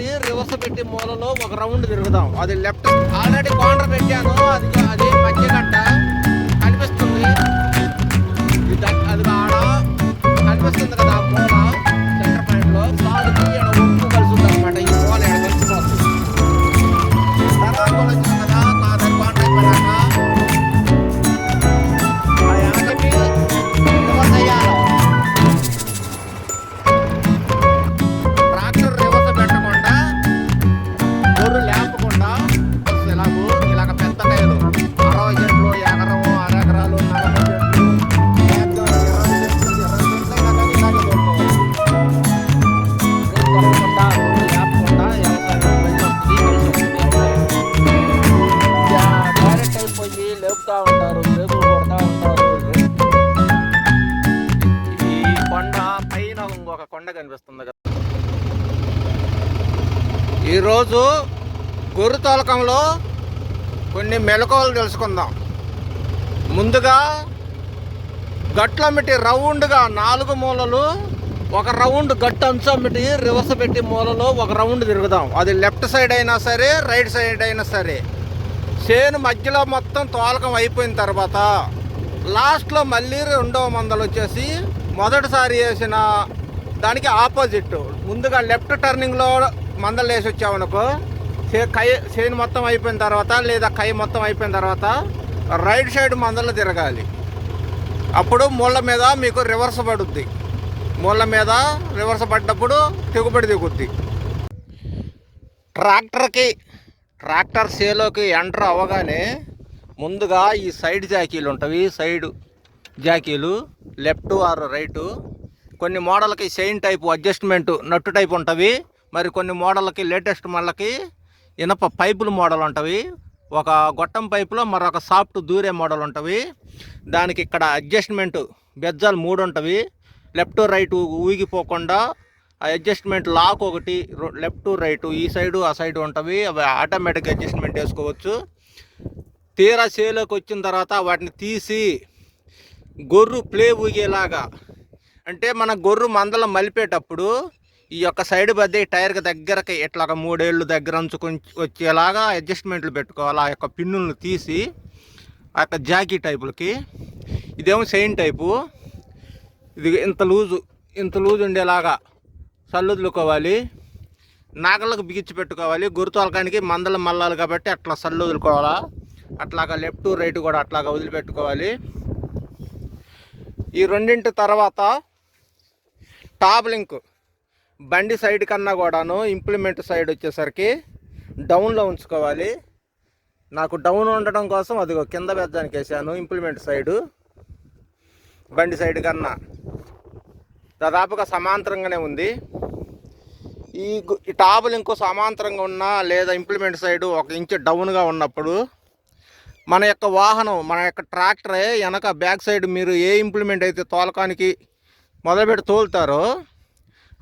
ఒకసారి రివర్స్ పెట్టి మూలలో ఒక రౌండ్ తిరుగుదాం అది లెఫ్ట్ ఆల్రెడీ కార్నర్ పెట్టాను. అది అది మధ్య గంట కనిపిస్తుంది అది ఆడ కనిపిస్తుంది కదా మూల? తోలకంలో కొన్ని మెలకువలు తెలుసుకుందాం. ముందుగా గట్లమిటి రౌండ్గా నాలుగు మూలలు ఒక రౌండ్ గట్టు అంచమిటి రివర్స్ పెట్టి మూలలో ఒక రౌండ్ తిరుగుదాం. అది లెఫ్ట్ సైడ్ అయినా సరే రైట్ సైడ్ అయినా సరే. చేను మధ్యలో మొత్తం తోలకం అయిపోయిన తర్వాత లాస్ట్లో మళ్ళీ రెండవ మందలు వచ్చేసి మొదటిసారి వేసిన దానికి ఆపోజిట్. ముందుగా లెఫ్ట్ టర్నింగ్లో మందలు వేసి వచ్చామనుకో కై చేను మొత్తం అయిపోయిన తర్వాత లేదా కై మొత్తం అయిపోయిన తర్వాత రైట్ సైడ్ మందలు తిరగాలి. అప్పుడు ముళ్ళ మీద మీకు రివర్స్ పడుద్ది. ముళ్ళ మీద రివర్స్ పడ్డప్పుడు దిగుబడి దిగుద్ది. ట్రాక్టర్కి ట్రాక్టర్ సేలోకి ఎంటర్ అవ్వగానే ముందుగా ఈ సైడ్ జాకీలు ఉంటాయి. సైడ్ జాకీలు లెఫ్ట్ ఆర్ రైటు. కొన్ని మోడల్కి chain type adjustment nut type ఉంటుంది మరి కొన్ని మోడల్కి లేటెస్ట్ మళ్ళకి ఇనప పైపులు మోడల్ ఉంటవి. ఒక గొట్టం పైపులో మరొక సాఫ్ట్ దూరే మోడల్ ఉంటవి. దానికి ఇక్కడ అడ్జస్ట్మెంట్ బెజ్జాలు మూడు ఉంటవి. లెఫ్ట్ రైట్ ఊగిపోకుండా ఆ అడ్జస్ట్మెంట్ లాక్ ఒకటి లెఫ్ట్ రైట్ ఈ సైడు ఆ సైడు ఉంటవి. అవి ఆటోమేటిక్ అడ్జస్ట్మెంట్ వేసుకోవచ్చు. తీరా చేలోకి వచ్చిన తర్వాత వాటిని తీసి గొర్రు ప్లే ఊగేలాగా అంటే మన గొర్రు మందల మలిపేటప్పుడు ఈ యొక్క సైడ్ బద్ద టైర్కి దగ్గరకి ఇట్లాగ మూడేళ్ళు దగ్గర అంచుకొని వచ్చేలాగా అడ్జస్ట్మెంట్లు పెట్టుకోవాలి. ఆ యొక్క పిన్నులను తీసి ఆ యొక్క జాకీ టైపులకి. ఇదేమో సెయిన్ టైపు. ఇది ఇంత లూజు ఇంత లూజు ఉండేలాగా సల్లుదులుకోవాలి. నాగళ్ళకు బిగించి పెట్టుకోవాలి. గురుతోలకానికి మందలు మల్లాలు కాబట్టి అట్లా సల్లు వదులుకోవాలా అట్లాగా లెఫ్ట్ రైట్ కూడా అట్లాగా వదిలిపెట్టుకోవాలి. ఈ రెండింటి తర్వాత టాప్ లింక్. బండి సైడ్ కన్నా కూడాను ఇంప్లిమెంట్ సైడ్ వచ్చేసరికి డౌన్లో ఉంచుకోవాలి. నాకు డౌన్ ఉండడం కోసం అదిగో కింద పెద్దానికి వేసాను ఇంప్లిమెంట్ సైడు. బండి సైడ్ కన్నా దాదాపుగా సమాంతరంగానే ఉంది. ఈ టాబులు ఇంకో సమాంతరంగా ఉన్నా లేదా ఇంప్లిమెంట్ సైడ్ ఒక ఇంచు డౌన్గా ఉన్నప్పుడు మన యొక్క వాహనం మన యొక్క ట్రాక్టరే వెనక బ్యాక్ సైడ్ మీరు ఏ ఇంప్లిమెంట్ అయితే తోలకానికి మొదలుపెట్టి తోలుతారో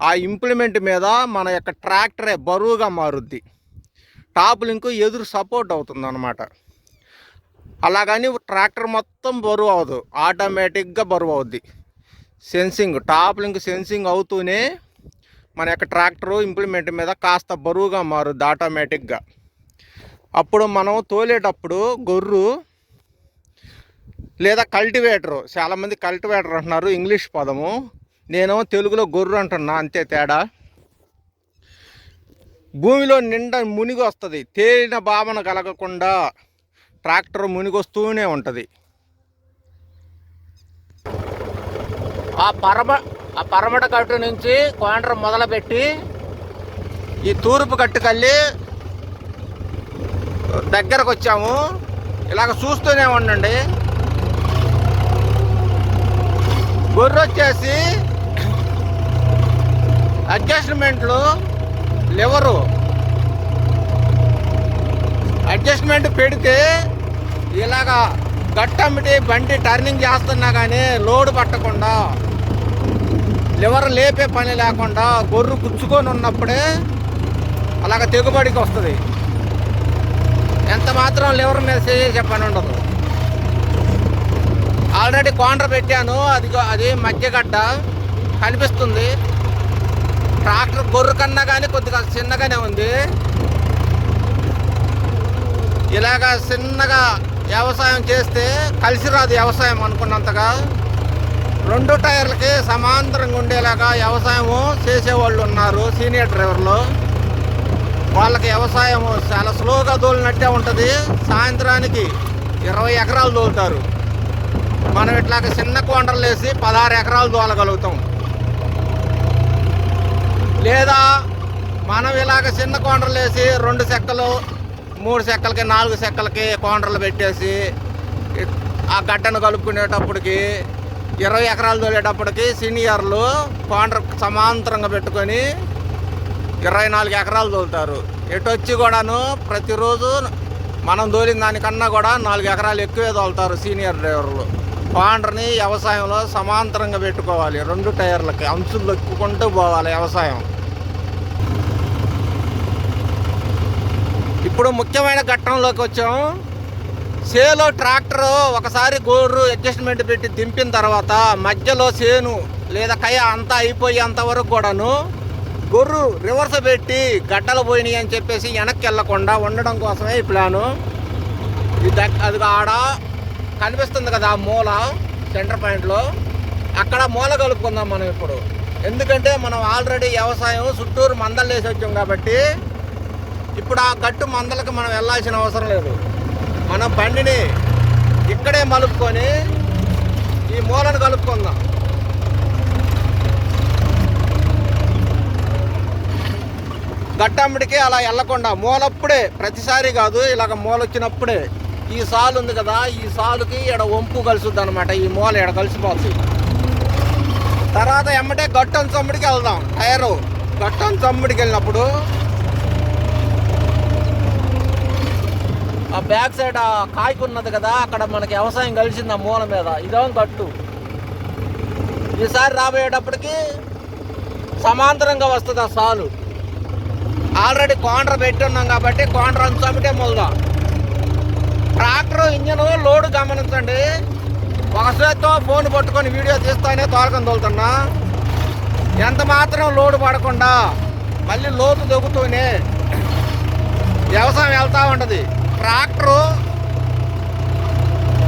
ఆ ఇంప్లిమెంట్ మీద మన యొక్క ట్రాక్టరే బరువుగా మారుద్ది. టాప్ లింక్ ఎదురు సపోర్ట్ అవుతుంది అనమాట అలాగని ట్రాక్టర్ మొత్తం బరువు అవ్వదు. ఆటోమేటిక్గా బరువు అవుద్ది. సెన్సింగ్ టాప్ లింక్ సెన్సింగ్ అవుతూనే మన యొక్క ట్రాక్టరు ఇంప్లిమెంట్ మీద కాస్త బరువుగా మారుద్ది ఆటోమేటిక్గా. అప్పుడు మనం తోలేటప్పుడు గొర్రు లేదా కల్టివేటరు చాలామంది కల్టివేటర్ అంటున్నారు ఇంగ్లీష్ పదము. నేను తెలుగులో గొర్రు అంటున్నా అంతే తేడా. భూమిలో నిండా మునిగి వస్తుంది తేలిన భావన కలగకుండా ట్రాక్టర్ మునిగొస్తూనే ఉంటుంది. ఆ పరమ ఆ పరమట కట్టు నుంచి కోండ్ర మొదలుపెట్టి ఈ తూర్పు కట్టుకెళ్ళి దగ్గరకు వచ్చాము ఇలాగ చూస్తూనే ఉండండి. గొర్రె వచ్చేసి అడ్జస్ట్మెంట్లు లివరు. అడ్జస్ట్మెంట్ పెడితే ఇలాగా గట్టమిటి బండి టర్నింగ్ చేస్తున్నా కానీ లోడ్ పట్టకుండా లివర్ లేపే పని లేకుండా గొర్రు గుచ్చుకొని ఉన్నప్పుడే అలాగ తెగుబడికి వస్తుంది. ఎంత మాత్రం లివర్ మీద చేసే పని ఉండదు. ఆల్రెడీ కాండర్ పెట్టాను అది అది మధ్యగడ్డ కనిపిస్తుంది. ట్రాక్టర్ గొర్రె కన్నా కానీ కొద్దిగా చిన్నగానే ఉంది. ఇలాగా చిన్నగా వ్యవసాయం చేస్తే కలిసి రాదు వ్యవసాయం అనుకున్నంతగా. రెండు టైర్లకి సమాంతరంగా ఉండేలాగా వ్యవసాయము చేసేవాళ్ళు ఉన్నారు సీనియర్ డ్రైవర్లు. వాళ్ళకి వ్యవసాయం చాలా స్లోగా దోలినట్టే ఉంటుంది. సాయంత్రానికి ఇరవై ఎకరాలు తోలుతారు మనం ఇట్లాగ చిన్న కొండలు వేసి పదహారు ఎకరాలు తోలగలుగుతాం లేదా మనం ఇలాగ చిన్న కొండలు వేసి రెండు చెక్కలు మూడు చెక్కలకి నాలుగు చెక్కలకి కొండలు పెట్టేసి ఆ గడ్డను కలుపుకునేటప్పటికి ఇరవై ఎకరాలు తోలేటప్పటికి సీనియర్లు కొండ సమాంతరంగా పెట్టుకొని ఇరవై నాలుగు ఎకరాలు తోలుతారు. ఎటు వచ్చి కూడాను ప్రతిరోజు మనం తోలిన దానికన్నా కూడా నాలుగు ఎకరాలు ఎక్కువే తోలుతారు సీనియర్ డ్రైవర్లు. పాండ్రని వ్యవసాయంలో సమాంతరంగా పెట్టుకోవాలి. రెండు టైర్లకి అంచులు ఎక్కుకుంటూ పోవాలి వ్యవసాయం. ఇప్పుడు ముఖ్యమైన ఘట్టంలోకి వచ్చాము సేలో ట్రాక్టర్ ఒకసారి గోర్రు అడ్జస్ట్మెంట్ పెట్టి దింపిన తర్వాత మధ్యలో సేను లేదా కయ అంతా అయిపోయేంత వరకు కూడాను గొర్రు రివర్స్ పెట్టి గడ్డలు పోయినాయి అని చెప్పేసి వెనక్కి వెళ్ళకుండా ఉండడం కోసమే ఈ ప్లాను. ఇది అది ఆడ కనిపిస్తుంది కదా ఆ మూల సెంటర్ పాయింట్లో అక్కడ మూల కలుపుకుందాం మనం ఇప్పుడు. ఎందుకంటే మనం ఆల్రెడీ వ్యవసాయం చుట్టూరు మందలు వేసి వచ్చాం కాబట్టి ఇప్పుడు ఆ గట్టు మందలకు మనం వెళ్ళాల్సిన అవసరం లేదు. మనం బండిని ఇక్కడే మలుపుకొని ఈ మూలను కలుపుకుందాం. గట్టమ్మడికి అలా వెళ్ళకుండా మూలప్పుడే ప్రతిసారి కాదు ఇలాగ మూల వచ్చినప్పుడే ఈ సాలు ఉంది కదా ఈ సాలుకి ఇక్కడ వంపు కలుసుద్ది అనమాట ఈ మూల ఇక్కడ కలిసిపోతుంది తర్వాత ఎమ్మటే గట్టం చమ్ముడికి వెళ్దాం టైరు. గట్టం చమ్ముడికి వెళ్ళినప్పుడు ఆ బ్యాక్ సైడ్ ఆ కాయకున్నది కదా అక్కడ మనకి వ్యవసాయం కలిసింది ఆ మూల మీద. ఇదేమో గట్టు ఈసారి రాబోయేటప్పటికి సమాంతరంగా వస్తుంది ఆ సాలు. ఆల్రెడీ కోండ్ర పెట్టి ఉన్నాం కాబట్టి కోండ్ర అంచమిటే మొదలు. ట్రాక్టర్ ఇంజన్ లోడు గమనించండి. ఒక చేత్తో ఫోన్ పట్టుకొని వీడియో తీస్తానే తోలకం తోలుతున్నా. ఎంత మాత్రం లోడు పడకుండా మళ్ళీ లోతు దొక్కుతూనే వ్యవసాయం వెళ్తూ ఉంటుంది. ట్రాక్టరు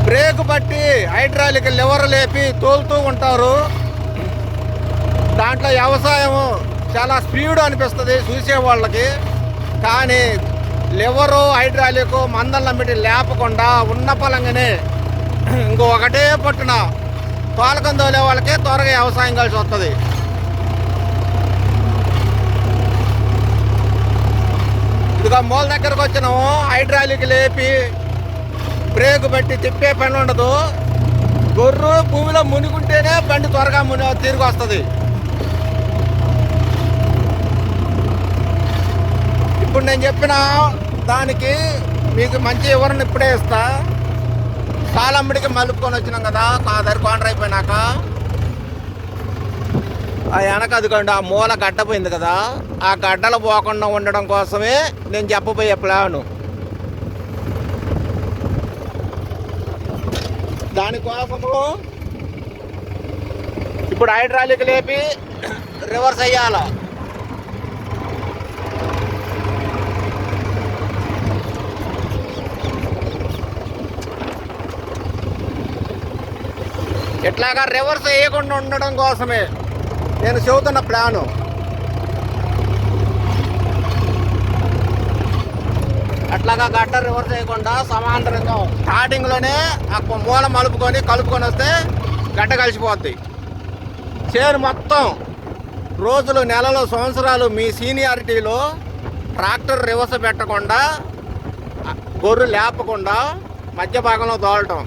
బ్రేక్ పట్టి హైడ్రాలిక్ లివర్ లేపి తోలుతూ ఉంటారు. దాంట్లో వ్యవసాయం చాలా స్పీడ్ అనిపిస్తుంది చూసే వాళ్ళకి. కానీ లివరు హైడ్రాలిక్ మందలు నమ్మిటి లేపకుండా ఉన్న పలంగానే ఇంకొకటే పట్టున తోలకం తోలే వాళ్ళకి త్వరగా వ్యవసాయం కలిసి వస్తుంది. ఇదిగో మూల దగ్గరకు వచ్చినాము. హైడ్రాలిక్ లేపి బ్రేక్ పెట్టి తిప్పే పని ఉండదు. గొర్రు భూమిలో మునిగుంటేనే బండి త్వరగా ముని తిరిగి వస్తుంది. ఇప్పుడు నేను చెప్పిన దానికి మీకు మంచి వివరణ ఇప్పుడే ఇస్తా. సాలమ్మడికి మలుపుకొని వచ్చినాం కదా కాదరి కాండ్ర అయిపోయినాక వెనక అదికండి ఆ మూల గడ్డపోయింది కదా ఆ గడ్డలు పోకుండా ఉండడం కోసమే నేను చెప్పబోయే ప్లాను. దానికోసము ఇప్పుడు హైడ్రాలిక్ లేపి రివర్స్ అయ్యాల? ఇట్లాగా రివర్స్ వేయకుండా ఉండడం కోసమే. నేను చెబుతున్న ప్లాను. అట్లాగా గడ్డ రివర్స్ చేయకుండా సమాంతరంగా స్టార్టింగ్లోనే ఆ మూల మలుపుకొని కలుపుకొని వస్తే గడ్డ కలిసిపోద్ది. చేను మొత్తం రోజులు నెలలు సంవత్సరాలు మీ సీనియారిటీలో ట్రాక్టర్ రివర్స్ పెట్టకుండా గొర్రె లేపకుండా మధ్య భాగంలో దోలటం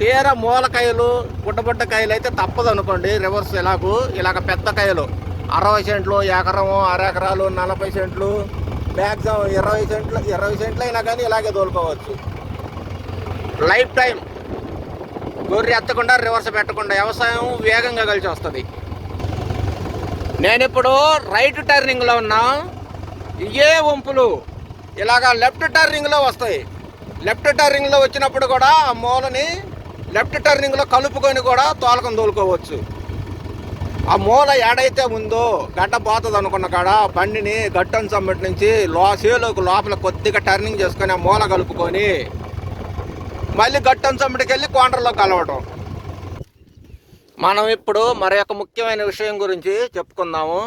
తీర మూలకాయలు బుడ్డబుడ్డ కాయలు అయితే తప్పదు అనుకోండి. రివర్స్ ఇలాగూ ఇలాగ పెద్ద కాయలు. అరవై సెంట్లు ఎకరము అరెకరాలు నలభై సెంట్లు మ్యాక్సిమం ఇరవై సెంట్లు ఇరవై సెంట్లు అయినా కానీ ఇలాగే తోలుకోవచ్చు. లైఫ్ టైం గొర్రె ఎత్తకుండా రివర్స్ పెట్టకుండా వ్యవసాయం వేగంగా కలిసి వస్తుంది. నేను ఇప్పుడు రైట్ టర్నింగ్లో ఉన్నా ఇవే వంపులు ఇలాగా లెఫ్ట్ టర్నింగ్లో వస్తాయి. లెఫ్ట్ టర్నింగ్లో వచ్చినప్పుడు కూడా ఆ మూలని లెఫ్ట్ టర్నింగ్లో కలుపుకొని కూడా తోలకం తోలుకోవచ్చు. ఆ మూల ఏడైతే ఉందో గడ్డ పోతుంది అనుకున్న కాడ బండిని గట్టన్ సమ్మటి నుంచి లో సేలోకి లోపల కొద్దిగా టర్నింగ్ చేసుకొని ఆ మూల కలుపుకొని మళ్ళీ గట్టన్ సమ్మటికి వెళ్ళి కోంటర్లో కలవటం. మనం ఇప్పుడు మరి ఒక ముఖ్యమైన విషయం గురించి చెప్పుకుందాము.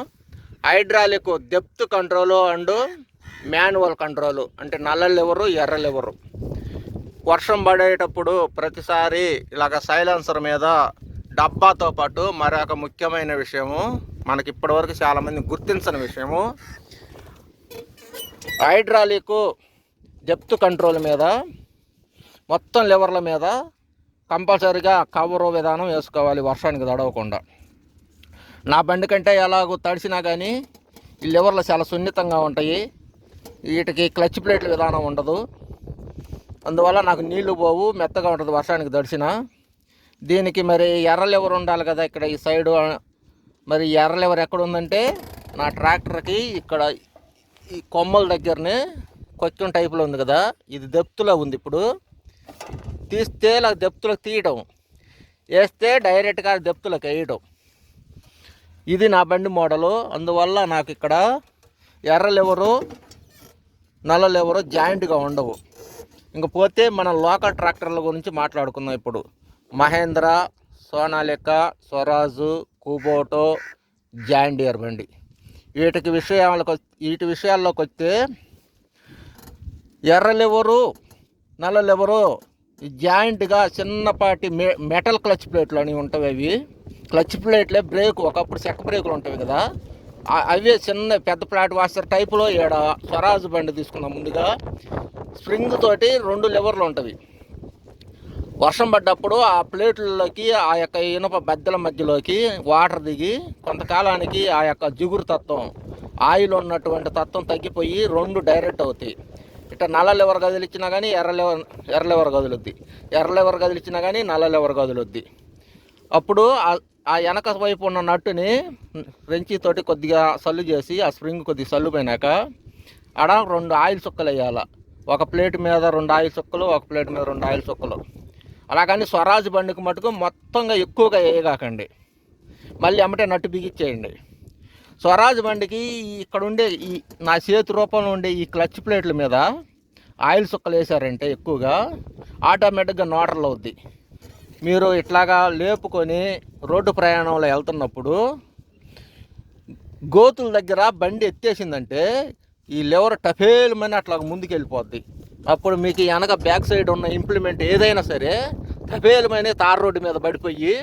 Hydraulic depth control and manual control అంటే నల్ల ఎవరు ఎర్ర ఎవరు వర్షం పడేటప్పుడు ప్రతిసారి ఇలాగ సైలెన్సర్ మీద డబ్బాతో పాటు మరొక ముఖ్యమైన విషయము మనకి ఇప్పటివరకు చాలామంది గుర్తించని విషయము హైడ్రాలిక్ డెప్త్ కంట్రోల్ మీద మొత్తం లివర్ల మీద కంపల్సరీగా కవరు విధానం వేసుకోవాలి వర్షానికి తడవకుండా. నా బండి కంటే ఎలాగో తడిసినా కానీ ఈ లివర్లు చాలా సున్నితంగా ఉంటాయి. వీటికి క్లచ్ ప్లేట్ల విధానం ఉండదు. అందువల్ల నాకు నీళ్ళు పోవు మెత్తగా ఉంటుంది వర్షానికి దడిచిన దీనికి మరి ఎర్ర లివర్ ఉండాలి కదా ఇక్కడ ఈ సైడు? మరి ఎర్ర లివర్ ఎక్కడ ఉందంటే నా ట్రాక్టర్కి ఇక్కడ ఈ కొమ్మల దగ్గరనే కొంచెం టైపులో ఉంది కదా ఇది దెప్తులో ఉంది ఇప్పుడు. తీస్తే ఇలా దెప్తులకు తీయటం. వేస్తే డైరెక్ట్గా దెప్తులకు వేయటం. ఇది నా బండి మోడలు. అందువల్ల నాకు ఇక్కడ ఎర్ర లివరు నల్ల లివరు జాయింట్గా ఉండవు. ఇంకపోతే మన లోకల్ ట్రాక్టర్ల గురించి మాట్లాడుకుందాం ఇప్పుడు. మహేంద్ర సోనాలిక స్వరాజు కుబోటో జాండియర్ బండి. వీటికి విషయాలకు వీటి విషయాల్లోకి వస్తే ఎర్ర లివరు నల్ల లివరు జాయింట్గా చిన్నపాటి మె మెటల్ క్లచ్ ప్లేట్లు అనేవి ఉంటాయి అవి. క్లచ్ ప్లేట్లే బ్రేక్ ఒకప్పుడు చెక్క బ్రేకులు ఉంటాయి కదా. అవే చిన్న పెద్ద ప్లాట్ వాషర్ టైపులో ఈడ స్వరాజ్ బండి తీసుకున్నాం ముందుగా. స్ప్రింగ్ తోటి రెండు లివర్లు ఉంటుంది వర్షం పడ్డప్పుడు ఆ ప్లేట్లలోకి ఆ యొక్క ఇనుప బద్దల మధ్యలోకి వాటర్ దిగి కొంతకాలానికి ఆ యొక్క జిగురు తత్వం ఆయిల్ ఉన్నటువంటి తత్వం తగ్గిపోయి రెండు డైరెక్ట్ అవుతాయి. ఇట్లా నల్ల లివర్ కదిలిచ్చినా కానీ ఎర్ర లివర్ ఎర్ర లివర్ కదులుద్ది ఎర్ర లివర్ కదిలిచ్చినా కానీ నల్ల లివర్ కదులుద్ది అప్పుడు ఆ- వెనక వైపు ఉన్న నట్టుని రెంచితోటి కొద్దిగా సల్లు చేసి ఆ స్ప్రింగ్ కొద్దిగా సల్లు పోయినాక ఆడ రెండు ఆయిల్ చుక్కలు వేయాల. ఒక ప్లేట్ మీద రెండు ఆయిల్ చుక్కలు ఒక ప్లేట్ మీద రెండు ఆయిల్ చుక్కలు అలాగని స్వరాజ్ బండికి మటుకు మొత్తంగా ఎక్కువగా వేయగాకండి. మళ్ళీ అమ్మటే నట్టు బిగించేయండి. స్వరాజ్ బండికి ఇక్కడ ఉండే ఈ నా చేతి రూపంలో ఉండే ఈ క్లచ్ ప్లేట్ల మీద ఆయిల్ చుక్కలు వేసారంటే ఎక్కువగా ఆటోమేటిక్గా నోటర్లు అవుద్ది. మీరు ఇట్లాగా లేపుకొని రోడ్డు ప్రయాణంలో వెళ్తున్నప్పుడు గోతుల దగ్గర బండి ఎత్తేసిందంటే ఈ లివర్ టఫేలమని అట్లా ముందుకు వెళ్ళిపోద్ది అప్పుడు మీకు వెనక బ్యాక్ సైడ్ ఉన్న ఇంప్లిమెంట్ ఏదైనా సరే టఫేలమైన తార్ రోడ్డు మీద పడిపోయి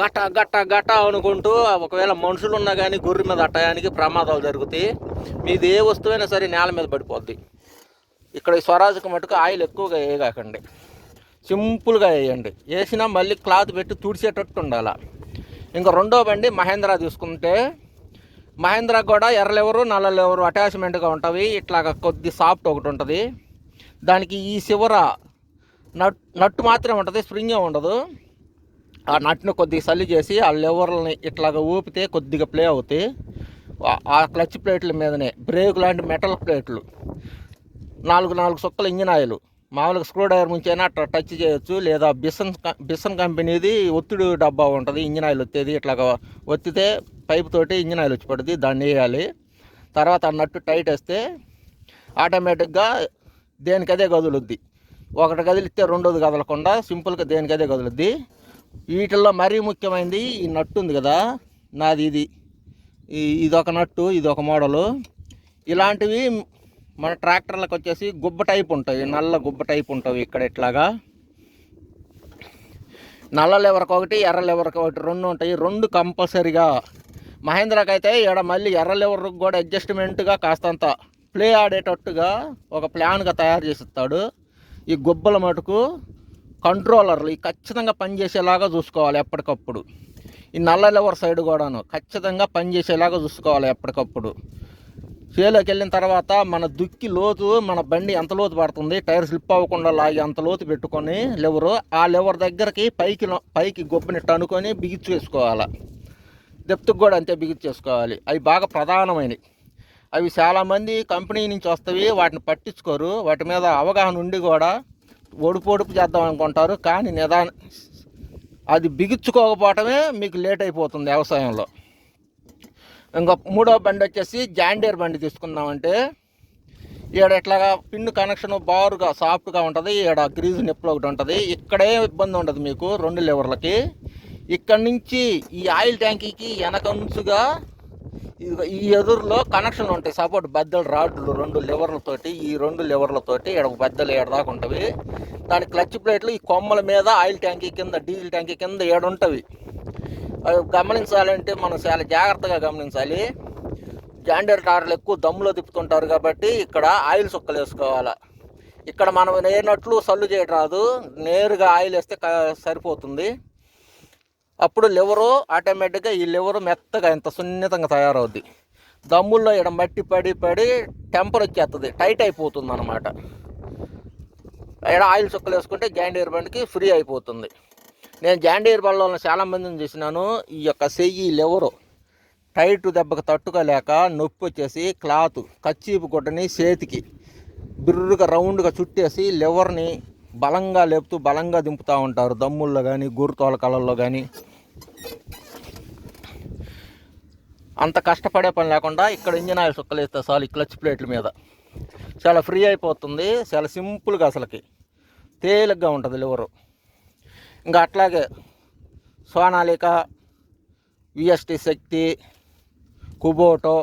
గట గట్ట గట్ట గట్ట అనుకుంటూ ఒకవేళ మనుషులు ఉన్నా కానీ గొర్రె మీద అట్టడానికి ప్రమాదాలు జరుగుతాయి. మీది ఏ వస్తువైనా సరే నేల మీద పడిపోద్ది. ఇక్కడ ఈ మటుకు ఆయిల్ ఎక్కువగా వేయగాకండి సింపుల్గా వేయండి. వేసినా మళ్ళీ క్లాత్ పెట్టి తుడిచేటట్టు ఉండాలి. ఇంకా రెండో బండి మహేంద్ర తీసుకుంటే మహేంద్ర కూడా ఎర్ర లెవరు నల్ల లెవరు అటాచ్మెంట్గా ఉంటుంది ఇట్లాగ కొద్ది సాఫ్ట్ ఒకటి ఉంటుంది. దానికి ఈ చివర నట్ నట్టు మాత్రమే ఉంటుంది స్ప్రింగ్ ఉండదు. ఆ నట్ను కొద్దిగా సల్లి చేసి ఆ లెవర్లని ఇట్లాగ ఊపితే కొద్దిగా ప్లే అవుతాయి. ఆ- క్లచ్ ప్లేట్ల మీదనే బ్రేక్ లాంటి మెటల్ ప్లేట్లు. నాలుగు నాలుగు సొక్కల ఇంజిన్ ఆయిల్. మామూలుగా స్క్రూ డ్రైవర్ ముంచైనా అట్లా టచ్ చేయొచ్చు. లేదా బిసన్ బిసన్ కంపెనీది ఒత్తిడి డబ్బా ఉంటుంది. ఇంజిన్ ఆయిల్ వచ్చేది ఇట్లా ఒత్తితే పైప్ తోటి ఇంజిన్ ఆయిల్ వచ్చి పడుతుంది దాన్ని వేయాలి. తర్వాత ఆ నట్టు టైట్ వేస్తే ఆటోమేటిక్గా దేనికదే కదులుద్ది ఒకటి కదిలిస్తే రెండోది కదలకుండా సింపుల్గా దేనికదే కదులుద్ది వీటిల్లో మరీ ముఖ్యమైనది ఈ నట్టు ఉంది కదా. నాది ఇది. ఇదొక నట్టు ఇదొక మోడలు. ఇలాంటివి మన ట్రాక్టర్లకు వచ్చేసి గుబ్బ టైప్ ఉంటుంది నల్ల గుబ్బ టైప్ ఉంటుంది ఇక్కడ ఇట్లాగా. నల్ల లెవరకు ఒకటి ఎర్ర లెవరకు ఒకటి రెండు ఉంటాయి. రెండు కంపల్సరీగా. మహేంద్రాకి అయితే ఇక్కడ మళ్ళీ ఎర్ర లెవరకు కూడా అడ్జస్ట్మెంట్గా కాస్తంత ప్లే ఆడేటట్టుగా ఒక ప్లాన్గా తయారు చేసిస్తాడు. ఈ గుబ్బల మటుకు కంట్రోలర్లు ఈ ఖచ్చితంగా పనిచేసేలాగా చూసుకోవాలి ఎప్పటికప్పుడు. ఈ నల్ల లెవర్ సైడ్ కూడాను ఖచ్చితంగా పనిచేసేలాగా చూసుకోవాలి ఎప్పటికప్పుడు. చేలోకి వెళ్ళిన తర్వాత మన దుక్కి లోతు మన బండి ఎంత లోతు పడుతుంది? టైర్ స్లిప్ అవ్వకుండా లాగి అంత లోతు పెట్టుకొని లెవరు ఆ లెవర్ దగ్గరికి పైకి పైకి గొప్పనిట్టు అనుకొని బిగించి వేసుకోవాలి. దెప్తుకు కూడా అంతే బిగించేసుకోవాలి అవి బాగా ప్రధానమైనవి. అవి చాలామంది కంపెనీ నుంచి వస్తవి వాటిని పట్టించుకోరు. వాటి మీద అవగాహన ఉండి కూడా ఒడుపు ఒడుపు చేద్దాం అనుకుంటారు. కానీ నిదాన అది బిగించుకోకపోవటమే మీకు లేట్ అయిపోతుంది వ్యవసాయంలో. ఇంకో మూడో బండి వచ్చేసి జాండీర్ బండి తీసుకుందామంటే ఈడ ఇట్లాగా పిన్ కనెక్షన్ బారుగా సాఫ్ట్గా ఉంటుంది. ఈడ గ్రీజ్ నిప్పులు ఒకటి ఉంటుంది. ఇక్కడే ఇబ్బంది ఉండదు మీకు రెండు లివర్లకి. ఇక్కడ నుంచి ఈ ఆయిల్ ట్యాంకీకి వెనకంచుగా ఈ ఎదురులో కనెక్షన్ ఉంటాయి. సపోర్ట్ బద్దలు రాడ్లు రెండు లివర్లతోటి ఈ రెండు లివర్లతోటి ఇక్కడ ఒక బద్దలు ఏడదాకా ఉంటవి. దాని క్లచ్ ప్లేట్లు ఈ కొమ్మల మీద ఆయిల్ ట్యాంకీ కింద డీజిల్ ట్యాంకీ కింద ఏడుంటవి గమనించాలంటే మనం చాలా జాగ్రత్తగా గమనించాలి. జాండీర్ టార్లు ఎక్కువ దమ్ములో తిప్పుతుంటారు కాబట్టి ఇక్కడ ఆయిల్ సుక్కలు వేసుకోవాలి. ఇక్కడ మనం నేనట్లు సల్లు చేయడం రాదు. నేరుగా ఆయిల్ వేస్తే సరిపోతుంది. అప్పుడు లివరు ఆటోమేటిక్గా ఈ లివరు మెత్తగా ఇంత సున్నితంగా తయారవుద్ది. దమ్ముల్లో ఇక్కడ మట్టి పడి పడి టెంపర్ వచ్చేస్తుంది టైట్ అయిపోతుంది అనమాట ఇక్కడ ఆయిల్ చుక్కలు వేసుకుంటే గ్యాండీర్ బండికి ఫ్రీ అయిపోతుంది. నేను జాండీర్ బండ్లో చాలా మందిని చూసినాను. ఈ యొక్క సెయ్యి లివరు టైట్ దెబ్బకి తట్టుకోలేక నొప్పి వచ్చేసి క్లాత్ కచ్చీపు గుడ్డని చేతికి బిర్రుగా రౌండ్గా చుట్టేసి లివర్ని బలంగా లేపుతూ బలంగా దింపుతూ ఉంటారు. దమ్ముల్లో కానీ గుర్తోల కళల్లో కానీ అంత కష్టపడే పని లేకుండా ఇక్కడ ఇంజన్ ఆయిల్ సుక్కలు వేస్తే చాలు ఈ క్లచ్ ప్లేట్ల మీద. చాలా ఫ్రీ అయిపోతుంది. చాలా సింపుల్గా అసలుకి. తేలిగ్గా ఉంటుంది లివరు. ఇంకా అట్లాగే సోనాలిక విఎస్టి శక్తి కుబోటో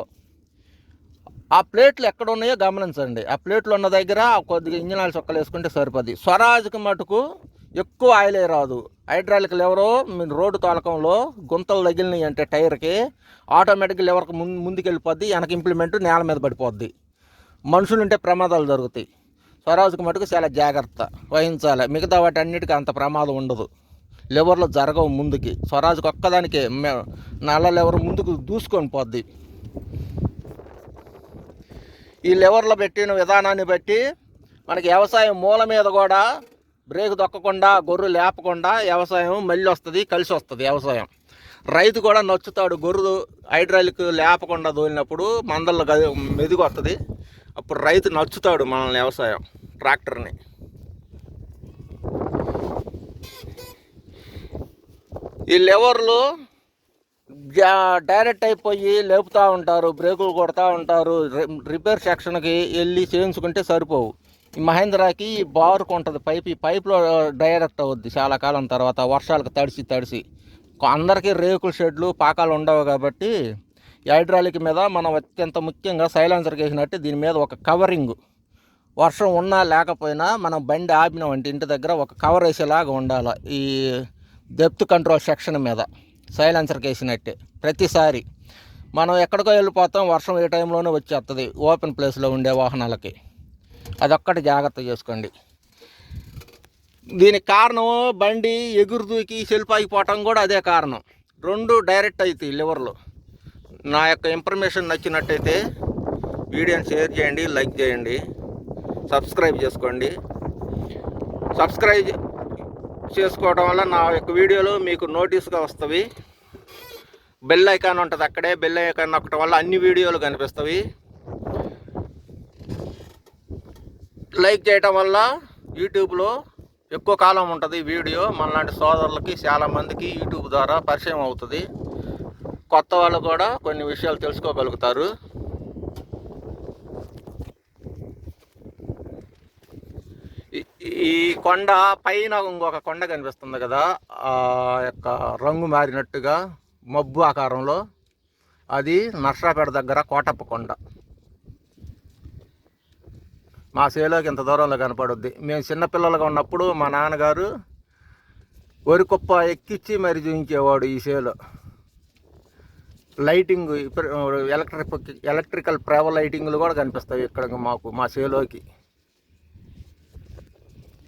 ఆ ప్లేట్లు ఎక్కడ ఉన్నాయో గమనించండి. ఆ ప్లేట్లు ఉన్న దగ్గర కొద్దిగా ఇంజిన్ ఆయిల్ చొక్కలు వేసుకుంటే సరిపోద్ది. స్వరాజ్కి మటుకు ఎక్కువ ఆయిలే రాదు. హైడ్రాలిక్ లెవరు మీరు రోడ్డు తోలకంలో గుంతలు తగిలినాయి అంటే టైర్కి ఆటోమేటిక్ లెవర్కి ముందు ముందుకెళ్ళిపోద్ది వెనక ఇంప్లిమెంట్ నేల మీద పడిపోద్ది. మనుషులు ఉంటే ప్రమాదాలు జరుగుతాయి. స్వరాజ్కి మటుకు చాలా జాగ్రత్త. వహించాలి. మిగతా వాటి అన్నిటికీ అంత ప్రమాదం ఉండదు. లివర్లో జరగవు ముందుకి. స్వరాజ్కి ఒక్కదానికే. నల్ల లివర్ ముందుకు దూసుకొని పోద్ది. ఈ లివర్లు పెట్టిన విధానాన్ని బట్టి మనకి వ్యవసాయం మూల మీద కూడా బ్రేక్ దొక్కకుండా గొర్రె లేపకుండా వ్యవసాయం మళ్ళీ వస్తుంది కలిసి వస్తుంది వ్యవసాయం. రైతు కూడా నచ్చుతాడు. గొర్రెలు హైడ్రాలిక్ లేపకుండా దోలినప్పుడు మందల్లో గది మెదిగి వస్తుంది. అప్పుడు రైతు నచ్చుతాడు మనల్ని వ్యవసాయం ట్రాక్టర్ని. ఈ లెవర్లు జా- డైరెక్ట్ అయిపోయి లేపుతూ ఉంటారు బ్రేకులు కొడతా ఉంటారు రిపేర్ సెక్షన్కి వెళ్ళి చేయించుకుంటే సరిపోవు. ఈ మహేంద్రాకి ఈ బారుకు ఉంటుంది పైప్ ఈ పైప్లో డైరెక్ట్ అవుద్ది చాలా కాలం తర్వాత వర్షాలకు తడిసి తడిసి. అందరికీ రేకుల షెడ్లు పాకాలు ఉండవు కాబట్టి హైడ్రాలిక్ మీద మనం అత్యంత ముఖ్యంగా సైలెన్సర్కి వేసినట్టు దీని మీద ఒక కవరింగ్. వర్షం ఉన్నా లేకపోయినా మనం బండి ఆపినామంటే ఇంటి దగ్గర ఒక కవర్ వేసేలాగా ఉండాలి. ఈ డెప్త్ కంట్రోల్ సెక్షన్ మీద సైలెన్సర్కి వేసినట్టే ప్రతిసారి. మనం ఎక్కడికో వెళ్ళిపోతాం వర్షం ఏ టైంలోనే వచ్చేస్తుంది ఓపెన్ ప్లేస్లో ఉండే వాహనాలకి. అదొక్కటి జాగ్రత్త చేసుకోండి. దీనికి కారణం బండి ఎగురు దూకి అయిపోవటం కూడా అదే కారణం. రెండు డైరెక్ట్ అవుతాయి లివర్లు. నా యొక్క ఇన్ఫర్మేషన్ నచ్చినట్టయితే వీడియోని షేర్ చేయండి లైక్ చేయండి సబ్స్క్రైబ్ చేసుకోండి. సబ్స్క్రైబ్ చేసుకోవడం వల్ల నా యొక్క వీడియోలు మీకు నోటీస్గా వస్తుంది బెల్ ఐకాన్ ఉంటుంది అక్కడే బెల్ ఐకాన్ నొక్కడం వల్ల అన్ని వీడియోలు కనిపిస్తాయి లైక్ చేయటం వల్ల యూట్యూబ్లో ఎక్కువ కాలం ఉంటుంది వీడియో. మనలాంటి సోదరులకి చాలామందికి యూట్యూబ్ ద్వారా పరిచయం అవుతుంది. కొత్త వాళ్ళు కూడా కొన్ని విషయాలు తెలుసుకోగలుగుతారు. ఈ- కొండ పైన ఇంకొక కొండ కనిపిస్తుంది కదా ఆ యొక్క రంగు మారినట్టుగా మబ్బు ఆకారంలో. అది నర్సరాపేట దగ్గర కోటప్ప కొండ. మా సేలోకి ఇంత దూరంలో కనపడుద్ది. మేము చిన్నపిల్లలుగా ఉన్నప్పుడు మా నాన్నగారు వరి కుప్ప ఎక్కిచ్చి మరి చూపించేవాడు ఈ సేలో. లైటింగ్ ఎలక్ట్రిక్ ఎలక్ట్రికల్ ప్రేవ లైటింగ్లు కూడా కనిపిస్తాయి ఇక్కడ మాకు మా సేలోకి.